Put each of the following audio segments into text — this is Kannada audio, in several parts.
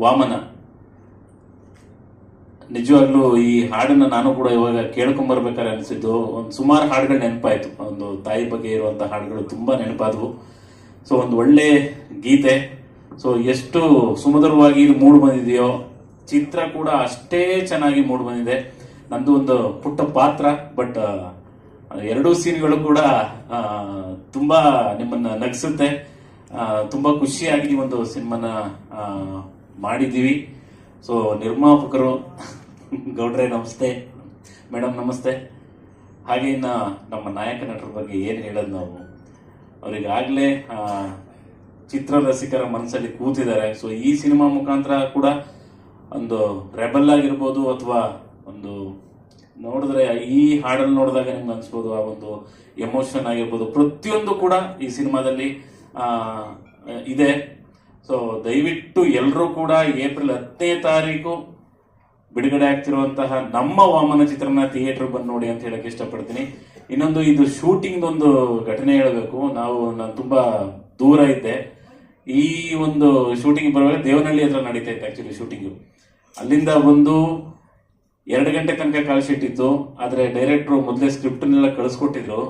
ವಾಮನ. ನಿಜವಾಗ್ಲೂ ಈ ಹಾಡನ್ನ ನಾನು ಕೂಡ ಇವಾಗ ಕೇಳ್ಕೊಂಬರ್ಬೇಕಾದ್ರೆ ಅನಿಸಿದ್ದು, ಒಂದು ಸುಮಾರು ಹಾಡುಗಳು ನೆನಪಾಯಿತು. ಒಂದು ತಾಯಿ ಬಗ್ಗೆ ಇರುವಂತ ಹಾಡುಗಳು ತುಂಬಾ ನೆನಪಾದವು. ಸೊ, ಒಂದು ಒಳ್ಳೆ ಗೀತೆ. ಸೊ, ಎಷ್ಟು ಸುಮಧುರವಾಗಿ ಇದು ಮೂಡ್ ಬಂದಿದೆಯೋ, ಚಿತ್ರ ಕೂಡ ಅಷ್ಟೇ ಚೆನ್ನಾಗಿ ಮೂಡ್ ಬಂದಿದೆ. ನಂದು ಒಂದು ಪುಟ್ಟ ಪಾತ್ರ, ಬಟ್ ಎರಡೂ ಸೀನ್ಗಳು ಕೂಡ ತುಂಬ ನಿಮ್ಮನ್ನ ನಗಿಸುತ್ತೆ. ತುಂಬಾ ಖುಷಿಯಾಗಿ ಒಂದು ಸಿನಿಮಾನ ಮಾಡಿದ್ದೀವಿ. ಸೊ ನಿರ್ಮಾಪಕರು, ಗೌಡ್ರೆ ನಮಸ್ತೆ. ಮೇಡಮ್ ನಮಸ್ತೆ. ಹಾಗೆ ಇನ್ನು ನಮ್ಮ ನಾಯಕ ನಟರ ಬಗ್ಗೆ ಏನು ಹೇಳೋದು ನಾವು? ಅವರಿಗಾಗಲೇ ಚಿತ್ರ ರಸಿಕರ ಮನಸ್ಸಲ್ಲಿ ಕೂತಿದ್ದಾರೆ. ಸೊ ಈ ಸಿನಿಮಾ ಮುಖಾಂತರ ಕೂಡ ಒಂದು ರೆಬಲ್ ಆಗಿರ್ಬೋದು ಅಥವಾ ಒಂದು ನೋಡಿದ್ರೆ ಈ ಹಾಡಲ್ಲಿ ನೋಡಿದಾಗ ನಿಮ್ಗೆ ಅನ್ಸ್ಬೋದು, ಆ ಒಂದು ಎಮೋಷನ್ ಆಗಿರ್ಬೋದು. ಪ್ರತಿಯೊಂದು ಕೂಡ ಈ ಸಿನಿಮಾದಲ್ಲಿ ಇದೆ. ಸೊ ದಯವಿಟ್ಟು ಎಲ್ಲರೂ ಕೂಡ ಏಪ್ರಿಲ್ ಹತ್ತನೇ ತಾರೀಕು ಬಿಡುಗಡೆ ಆಗ್ತಿರುವಂತಹ ನಮ್ಮ ವಾಮನ ಚಿತ್ರನ ಥಿಯೇಟರ್ ಬಂದು ನೋಡಿ ಅಂತ ಹೇಳಕ್ ಇಷ್ಟಪಡ್ತೀನಿ. ಇನ್ನೊಂದು, ಇದು ಶೂಟಿಂಗ್ ಒಂದು ಘಟನೆ ಹೇಳಬೇಕು. ನಾವು ನಾನು ತುಂಬಾ ದೂರ ಇದ್ದೆ. ಈ ಒಂದು ಶೂಟಿಂಗ್ ಬರುವಾಗ ದೇವನಹಳ್ಳಿ ಹತ್ರ ನಡೀತಾ ಇತ್ತು ಆಕ್ಚುಲಿ ಶೂಟಿಂಗ್. ಅಲ್ಲಿಂದ ಬಂದು ಎರಡು ಗಂಟೆ ತನಕ ಕಾಲ್ ಶೀಟ್ ಆದ್ರೆ ಡೈರೆಕ್ಟ್ರು ಮೊದಲೇ ಸ್ಕ್ರಿಪ್ಟನ್ನೆಲ್ಲ ಕಳಿಸ್ಕೊಟ್ಟಿದ್ರು.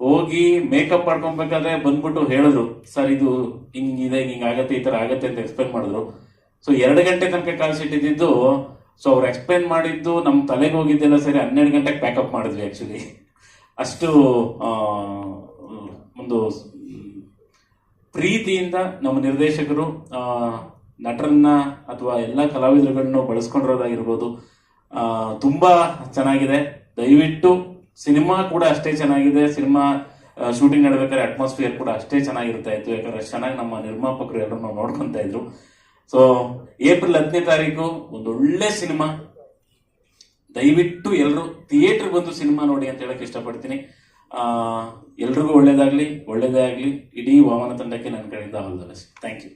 ಹೋಗಿ ಮೇಕಪ್ ಮಾಡ್ಕೊಬೇಕಾದ್ರೆ ಬಂದ್ಬಿಟ್ಟು ಹೇಳಿದ್ರು, ಸರ್, ಇದು ಹಿಂಗಿದೆ ಹಿಂಗ್ ಆಗತ್ತೆ, ಈ ತರ ಆಗತ್ತೆ ಅಂತ ಎಕ್ಸ್ಪ್ಲೇನ್ ಮಾಡಿದ್ರು. ಸೊ ಎರಡು ಗಂಟೆ ತನಕ ಕಾಲ್ ಶೀಟ್ ಇದ್ದಿದ್ದು ಸೊ ಅವ್ರು ಎಕ್ಸ್ಪ್ಲೇನ್ ಮಾಡಿದ್ದು ನಮ್ಮ ತಲೆಗೆ ಹೋಗಿದ್ದೆಲ್ಲ ಸರಿ, ಹನ್ನೆರಡು ಗಂಟೆಗೆ ಪ್ಯಾಕಪ್ ಮಾಡಿದ್ವಿ ಆಕ್ಚುಲಿ ಅಷ್ಟು ಒಂದು ಪ್ರೀತಿಯಿಂದ ನಮ್ಮ ನಿರ್ದೇಶಕರು ನಟರನ್ನ ಅಥವಾ ಎಲ್ಲ ಕಲಾವಿದರುಗಳನ್ನು ಬಳಸ್ಕೊಂಡಿರೋದಾಗಿರ್ಬೋದು ತುಂಬಾ ಚೆನ್ನಾಗಿದೆ. ದಯವಿಟ್ಟು ಸಿನಿಮಾ ಕೂಡ ಅಷ್ಟೇ ಚೆನ್ನಾಗಿದೆ. ಸಿನಿಮಾ ಶೂಟಿಂಗ್ ನಡಬೇಕಾದ್ರೆ ಅಟ್ಮಾಸ್ಫಿಯರ್ ಕೂಡ ಅಷ್ಟೇ ಚೆನ್ನಾಗಿರ್ತಾ ಇತ್ತು ಯಾಕಂದ್ರೆ ಚೆನ್ನಾಗಿ ನಮ್ಮ ನಿರ್ಮಾಪಕರು ಎಲ್ಲರನ್ನು ನೋಡ್ಕೊಂತ ಇದ್ರು. ಸೊ ಏಪ್ರಿಲ್ ಹತ್ತನೇ ತಾರೀಕು ಒಂದು ಒಳ್ಳೆ ಸಿನಿಮಾ. ದಯವಿಟ್ಟು ಎಲ್ಲರೂ ಥಿಯೇಟರ್ ಬಂದು ಸಿನಿಮಾ ನೋಡಿ ಅಂತ ಹೇಳಕ್ ಇಷ್ಟಪಡ್ತೀನಿ. ಆ, ಎಲ್ರಿಗೂ ಒಳ್ಳೇದಾಗ್ಲಿ, ಒಳ್ಳೇದೇ ಆಗ್ಲಿ. ಇಡೀ ವಾಮನ ತಂಡಕ್ಕೆ ನನ್ನ ಕಡೆಯಿಂದ ಬೆಸ್ಟ್ ಥ್ಯಾಂಕ್ ಯು